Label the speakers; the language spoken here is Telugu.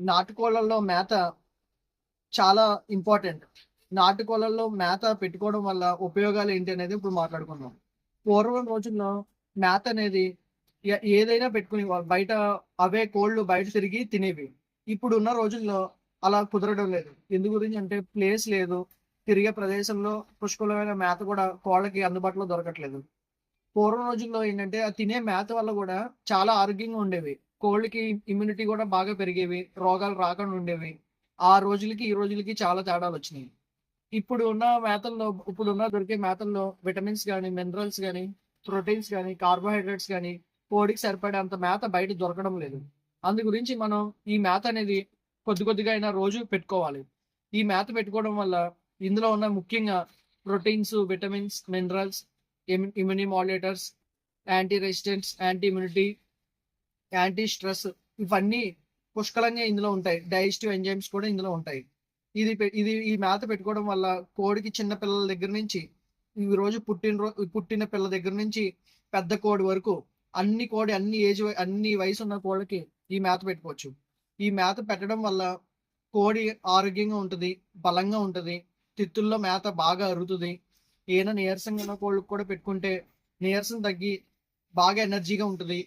Speaker 1: నాటుకోళ్ళలో మేత చాలా ఇంపార్టెంట్ నాటుకోళ్ళలో మేత పెట్టుకోవడం వల్ల ఉపయోగాలు ఏంటి అనేది ఇప్పుడు మాట్లాడుకుందాం. పూర్వం రోజుల్లో మేత అనేది ఏదైనా పెట్టుకుని బయట అవే కోళ్ళు బయట తిరిగి తినేవి. ఇప్పుడు ఉన్న రోజుల్లో అలా కుదరడం లేదు. ఎందు గురించి అంటే ప్లేస్ లేదు. తిరిగే ప్రదేశంలో పుష్కలమైన మేత కూడా కోళ్ళకి అందుబాటులో దొరకట్లేదు. పూర్వం రోజుల్లో ఏంటంటే ఆ తినే మేత వల్ల కూడా చాలా ఆరోగ్యంగా ఉండేవి. కోళ్ళకి ఇమ్యూనిటీ కూడా బాగా పెరిగేవి రోగాలు రాకుండా ఉండేవి. ఆ రోజులకి ఈ రోజులకి చాలా తేడాలు వచ్చినాయి. ఇప్పుడు ఉన్న మేతల్లో ఇప్పుడు ఉన్న దొరికే మేతల్లో విటమిన్స్ కానీ మినరల్స్ కానీ ప్రోటీన్స్ కానీ కార్బోహైడ్రేట్స్ కానీ కోడికి సరిపడేంత మేత బయట దొరకడం లేదు. అందు గురించి మనం ఈ మేత అనేది కొద్ది కొద్దిగా అయినా రోజు పెట్టుకోవాలి. ఈ మేత పెట్టుకోవడం వల్ల ఇందులో ఉన్న ముఖ్యంగా proteins vitamins minerals immunomodulators anti resistants anti immunity anti stress ఇవన్నీ పుష్కలంగా ఇందులో ఉంటాయి. డైజెస్టివ్ ఎంజైమ్స్ కూడా ఇందులో ఉంటాయి. ఇది ఇది ఈ మేత పెట్టుకోవడం వల్ల కోడికి చిన్న పిల్లల దగ్గర నుంచి ఈ రోజు పుట్టిన రోజు పుట్టిన పిల్ల దగ్గర నుంచి పెద్ద కోడి వరకు అన్ని కోడి అన్ని ఏజ్ అన్ని వయసు ఉన్న కోడికి ఈ మేత పెట్టుకోవచ్చు. ఈ మేత పెట్టడం వల్ల కోడి ఆరోగ్యంగా ఉంటుంది బలంగా ఉంటుంది తిత్తుల్లో మేత బాగా అరుగుతుంది. ఏదైనా నీరసంగా ఉన్న కోళ్ళకి కూడా పెట్టుకుంటే నీరసం తగ్గి బాగా ఎనర్జీగా ఉంటుంది.